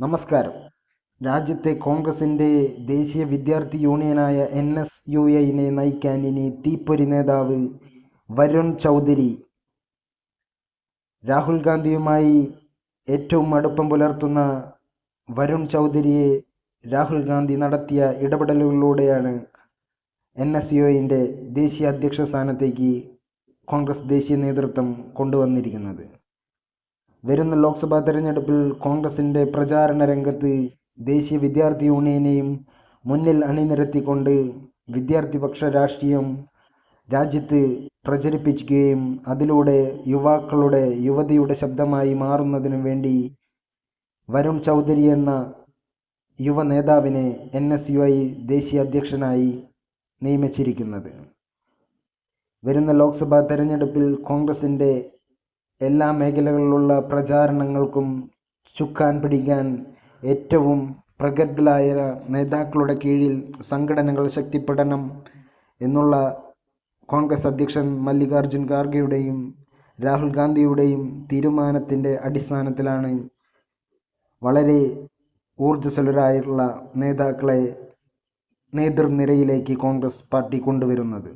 നമസ്കാരം. രാജ്യത്തെ കോൺഗ്രസിന്റെ ദേശീയ വിദ്യാർത്ഥി യൂണിയനായ എൻ എസ് യു എനെ നയിക്കാൻ ഇനി തീപ്പൊരി നേതാവ് വരുൺ ചൗധരി. രാഹുൽ ഗാന്ധിയുമായി ഏറ്റവും അടുപ്പം പുലർത്തുന്ന വരുൺ ചൗധരിയെ രാഹുൽ ഗാന്ധി നടത്തിയ ഇടപെടലുകളിലൂടെയാണ് എൻ എസ് യു ദേശീയ അധ്യക്ഷ സ്ഥാനത്തേക്ക് കോൺഗ്രസ് ദേശീയ നേതൃത്വം കൊണ്ടുവന്നിരിക്കുന്നത്. വരുന്ന ലോക്സഭാ തെരഞ്ഞെടുപ്പിൽ കോൺഗ്രസിന്റെ പ്രചാരണ രംഗത്ത് ദേശീയ വിദ്യാർത്ഥി യൂണിയനെയും മുന്നിൽ അണിനിരത്തിക്കൊണ്ട് വിദ്യാർത്ഥിപക്ഷ രാഷ്ട്രീയം രാജ്യത്ത് പ്രചരിപ്പിക്കുകയും അതിലൂടെ യുവാക്കളുടെ യുവതിയുടെ ശബ്ദമായി മാറുന്നതിനു വേണ്ടി വരുൺ ചൗധരി എന്ന യുവ നേതാവിനെ എൻ എസ് യു ഐ ദേശീയ അധ്യക്ഷനായി നിയമിച്ചിരിക്കുന്നത്. വരുന്ന ലോക്സഭാ തെരഞ്ഞെടുപ്പിൽ കോൺഗ്രസിന്റെ എല്ലാ മേഖലകളിലുള്ള പ്രചാരണങ്ങൾക്കും ചുക്കാൻ പിടിക്കാൻ ഏറ്റവും പ്രഗത്ഭരായ നേതാക്കളുടെ കീഴിൽ സംഘടനകൾ ശക്തിപ്പെടണം എന്നുള്ള കോൺഗ്രസ് അധ്യക്ഷൻ മല്ലികാർജുൻ ഖാർഗെയുടെയും രാഹുൽ ഗാന്ധിയുടെയും തീരുമാനത്തിന്റെ അടിസ്ഥാനത്തിലാണ് വളരെ ഊർജസ്വലരായിട്ടുള്ള നേതാക്കളെ നേതൃനിരയിലേക്ക് കോൺഗ്രസ് പാർട്ടി കൊണ്ടുവരുന്നത്.